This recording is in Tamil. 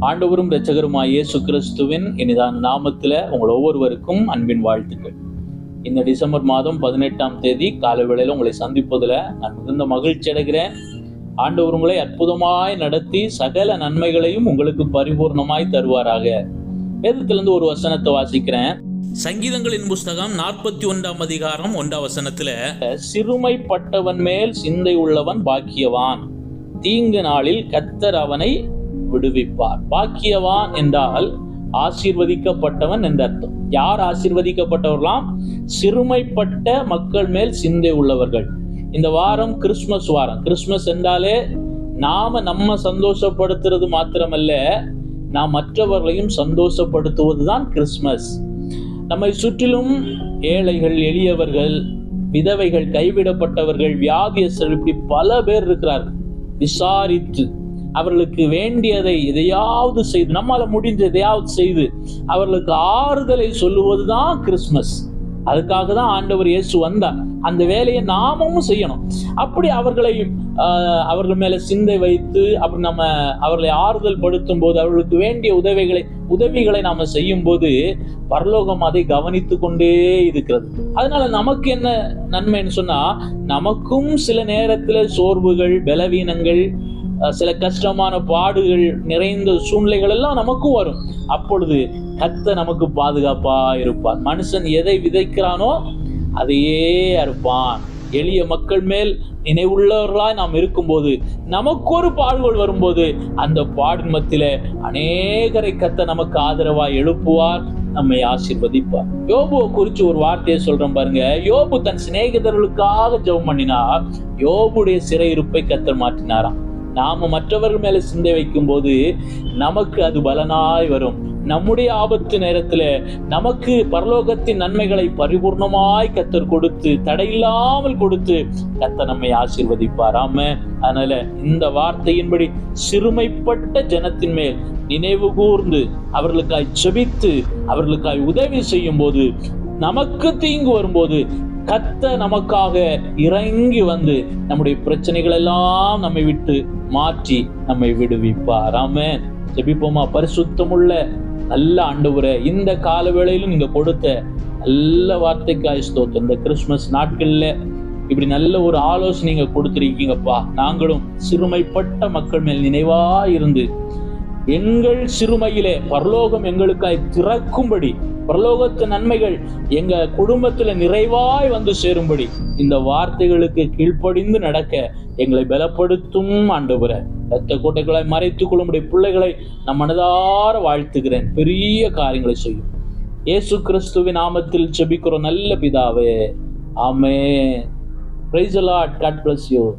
ஆண்டவரும் இரட்சகருமாய் இயேசு கிறிஸ்துவின் இனிதான நாமத்தில் உங்கள் ஒவ்வொருவருக்கும் அன்பின் வாழ்த்துக்கள். இந்த டிசம்பர் மாதம் பதினெட்டாம் தேதி காலவேளையில் உங்களை சந்திப்பதில் நான் மிகுந்த மகிழ்ச்சி அடைகிறேன். ஆண்டவர் உங்களை அற்புதமாய் நடத்தி சகல நன்மைகளையும் உங்களுக்கு பரிபூர்ணமாய் தருவாராக. வேதத்திலிருந்து ஒரு வசனத்தை வாசிக்கிறேன். சங்கீதங்களின் புஸ்தகம் நாற்பத்தி ஒன்றாம் அதிகாரம் ஒன்றாம் வசனத்துல சிறுமைப்பட்டவன் மேல் சிந்தை உள்ளவன் பாக்கியவான். தீங்கு நாளில் கத்தர் அவனை விடுவிப்பார். பாக்கியவான் என்றால் ஆசீர்வதிக்கப்பட்டவன் என்ற அர்த்தம். யார் ஆசீர்வதிக்கப்பட்டவர்களாம்? சிறுமைப்பட்ட மக்கள் மேல் சிந்தை உள்ளவர்கள். இந்த வாரம் கிறிஸ்மஸ் வாரம். கிறிஸ்மஸ் என்றாலே நாம நம்ம சந்தோஷப்படுத்துறது மாத்திரமல்ல நாம் மற்றவர்களையும் சந்தோஷப்படுத்துவதுதான் கிறிஸ்மஸ் நம்மை சுற்றிலும் ஏழைகள் எளியவர்கள் விதவைகள் கைவிடப்பட்டவர்கள் வியாதியஸ்தர்கள் இப்படி பல பேர் இருக்கிறார்கள். விசாரித்து அவர்களுக்கு வேண்டியதை எதையாவது செய்து நம்மால முடிஞ்ச எதையாவது செய்து அவர்களுக்கு ஆறுதலை சொல்லுவதுதான் கிறிஸ்மஸ் அதுக்காக தான் ஆண்டவர் இயேசு வந்தார். அந்த வேலையை நாமும் செய்யணும். அப்படி அவர்களை அவர்கள் மேல சிந்தை வைத்து அப்புறம் நம்ம அவர்களை ஆறுதல் படுத்தும் போது அவர்களுக்கு வேண்டிய உதவிகளை உதவிகளை நாம செய்யும் போது பரலோகம் அதை கவனித்து கொண்டே இருக்கிறது. அதனால நமக்கு என்ன நன்மைன்னு சொன்னா நமக்கும் சில நேரத்துல சோர்வுகள் பலவீனங்கள் சில கஷ்டமான பாடுகள் நிறைந்த சூழ்நிலைகள் எல்லாம் நமக்கும் வரும். அப்பொழுது கத்த நமக்கு பாதுகாப்பா இருப்பார். மனுஷன் எதை விதைக்கிறானோ அதையே அறுப்பான். எளிய மக்கள் மேல் நினைவுள்ளவர்களாய் நாம் இருக்கும்போது நமக்கு ஒரு பாடுகள் வரும்போது அந்த பாடின் மத்தியில அநேகரை கத்த நமக்கு ஆதரவாய் எழுப்புவார் நம்மை ஆசிர்வதிப்பார். யோபுவை குறிச்சு ஒரு வார்த்தையை சொல்றேன் பாருங்க. யோபு தன் சிநேகிதர்களுக்காக ஜெபம் பண்ணினா யோபுடைய சிறையிருப்பை கத்தர் மாற்றினாராம். நாம மற்றவர்கள் மேல சிந்தை வைக்கும் போது நமக்கு அது பலனாய் வரும். நம்முடைய ஆபத்து நேரத்தில் நமக்கு பரலோகத்தின் நன்மைகளை பரிபூர்ணமாய் கத்தர் கொடுத்து தடையில்லாமல் கொடுத்து கத்த நம்மை ஆசீர்வதிப்பாராம ஆம அதனால இந்த வார்த்தையின்படி சிறுமைப்பட்ட ஜனத்தின் மேல் நினைவு கூர்ந்து அவர்களுக்காய் செபித்து அவர்களுக்காய் உதவி செய்யும் போது நமக்கு தீங்கு வரும்போது கத்த நமக்காக இறங்கி வந்து நம்முடைய பிரச்சனைகள் எல்லாம் நம்மை விட்டு மாற்றி நம்மை விடுவிப்பார். ஜெபிப்போமா? பரிசுத்தமுள்ள நல்ல ஆண்டவரே இந்த கால வேளையிலும் நீங்க கொடுத்த நல்ல வார்த்தைக்காய் ஸ்தோத்திரம். இந்த கிறிஸ்மஸ் நாட்கள்ல இப்படி நல்ல ஒரு ஆலோசனை நீங்க கொடுத்துருக்கீங்கப்பா. நாங்களும் சிறுமைப்பட்ட மக்கள் மேல் நினைவா இருந்து எங்கள் சிறுமையிலே பரலோகம் எங்களுக்காய் திறக்கும்படி பிரலோகத்து நன்மைகள் எங்க குடும்பத்துல நிறைவாய் வந்து சேரும்படி இந்த வார்த்தைகளுக்கு கீழ்ப்படிந்து நடக்க எங்களை பலப்படுத்தும் ஆண்டவரே. ரத்த கோட்டைகளை மறைத்துக் கொள்ளும்படி பிள்ளைகளை நம் மனதார வாழ்த்துகிறேன். பெரிய காரியங்களை செய்யும். இயேசு கிறிஸ்துவின் நாமத்தில் செபிக்கிறோம் நல்ல பிதாவே. Amen praise a lot God bless you